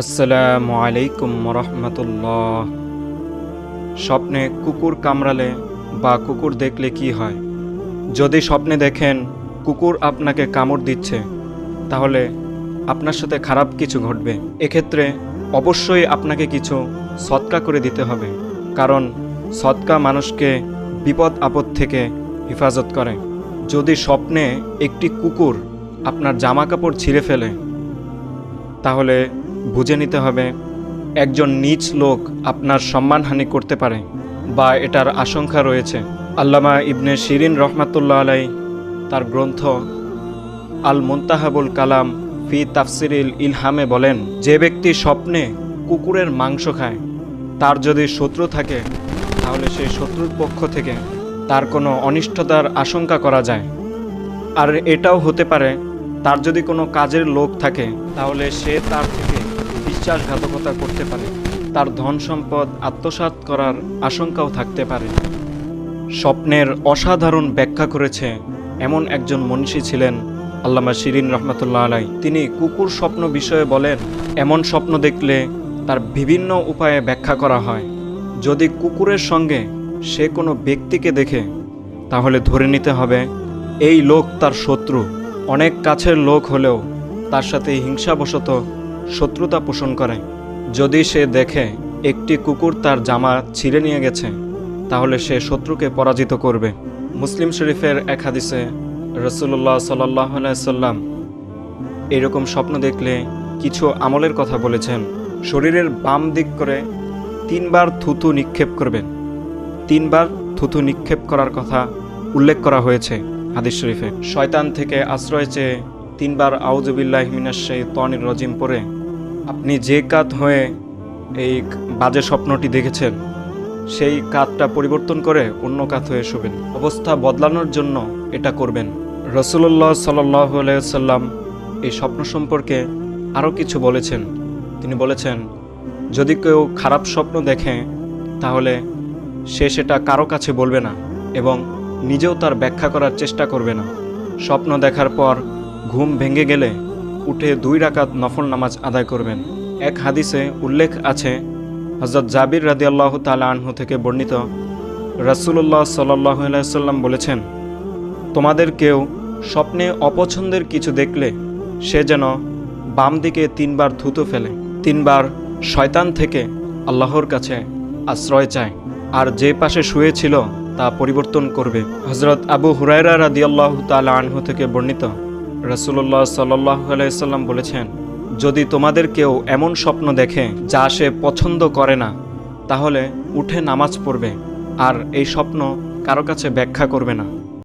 আসসালামু আলাইকুম রহমতুল্লাহ স্বপ্নে কুকুর কামড়ালে বা কুকুর দেখলে কি হয়? যদি স্বপ্নে দেখেন কুকুর আপনাকে কামড় দিচ্ছে, তাহলে আপনার সাথে খারাপ কিছু ঘটবে। এক্ষেত্রে অবশ্যই আপনাকে কিছু সৎকা করে দিতে হবে, কারণ সৎকা মানুষকে বিপদ আপদ থেকে হেফাজত করে। যদি স্বপ্নে একটি কুকুর আপনার জামা কাপড় ছিঁড়ে ফেলে, তাহলে বুঝে নিতে হবে, একজন নিচ লোক আপনার সম্মানহানি করতে পারে বা এটার আশঙ্কা রয়েছে। আল্লামা ইবনে শিরিন রহমাতুল্লাহ আলাই তার গ্রন্থ আল মুন্তাহাবুল কালাম ফি তাফসিরিল ইলহামে বলেন, যে ব্যক্তি স্বপ্নে কুকুরের মাংস খায়, তার যদি শত্রু থাকে, তাহলে সেই শত্রুর পক্ষ থেকে তার কোনো অনিষ্টতার আশঙ্কা করা যায়। আর এটাও হতে পারে, তার যদি কোনো কাজের লোক থাকে, তাহলে সে তার থেকে বিশ্বাসঘাতকতা করতে পারে। তার ধন সম্পদ আত্মসাৎ করার আশঙ্কাও থাকতে পারে। স্বপ্নের অসাধারণ ব্যাখ্যা করেছে এমন একজন মনীষী ছিলেন আল্লামা শিরিন রহমতুল্লাহ আলাই তিনি কুকুর স্বপ্ন বিষয়ে বলেন, এমন স্বপ্ন দেখলে তার বিভিন্ন উপায়ে ব্যাখ্যা করা হয়। যদি কুকুরের সঙ্গে সে কোনো ব্যক্তিকে দেখে, তাহলে ধরে নিতে হবে, এই লোক তার শত্রু। অনেক কাছের লোক হলেও তার সাথে হিংসাবশত শত্রুতা পোষণ করে। যদি সে দেখে একটি কুকুর তার জামা ছিঁড়ে নিয়ে গেছে, তাহলে সে শত্রুকে পরাজিত করবে। মুসলিম শরীফের এক হাদিসে রসুল্লাহ সাল্লাহ সাল্লাম এরকম স্বপ্ন দেখলে কিছু আমলের কথা বলেছেন। শরীরের বাম দিক করে তিনবার থুতু নিক্ষেপ করবেন তিনবার থুতু নিক্ষেপ করার কথা উল্লেখ করা হয়েছে হাদিস শরীফে। শয়তান থেকে আশ্রয় চেয়ে তিনবার আউজুবিল্লাহ মিনাশাই তনির রজিম পরে আপনি যে কাত হয়ে এই বাজে স্বপ্নটি দেখেছেন, সেই কাতটা পরিবর্তন করে অন্য কাত হয়ে শুবেন। অবস্থা বদলানোর জন্য এটা করবেন। রসুল্লাহ সাল্লাহ সাল্লাম এই স্বপ্ন সম্পর্কে আরও কিছু বলেছেন। তিনি বলেছেন, যদি কেউ খারাপ স্বপ্ন দেখে, তাহলে সে সেটা কারও কাছে বলবে না এবং নিজেও তার ব্যাখ্যা করার চেষ্টা করবে না। স্বপ্ন দেখার পর ঘুম ভেঙে গেলে উঠে দুই রাকাত নফল নামাজ আদায় করবেন। এক হাদিসে উল্লেখ আছে হজরত জাবির রাদিয়াল্লাহ তালা আনহু থেকে বর্ণিত রাসুল্লাহ সাল্লাহ সাল্লাম বলেছেন, তোমাদের কেউ স্বপ্নে অপছন্দের কিছু দেখলে সে যেন বাম দিকে তিনবার থুতু ফেলে। তিনবার শয়তান থেকে আল্লাহর কাছে আশ্রয় চায়। আর যে পাশে শুয়েছিল তা পরিবর্তন করবে। হজরত আবু হুরায়রা রাদিয়াল্লাহ তালা আনহু থেকে বর্ণিত রসুল্লাহ সাল্লাইসাল্লাম বলেছেন, যদি তোমাদের কেউ এমন স্বপ্ন দেখে যা সে পছন্দ করে না, তাহলে উঠে নামাজ পড়বে, আর এই স্বপ্ন কারও কাছে ব্যাখ্যা করবে না।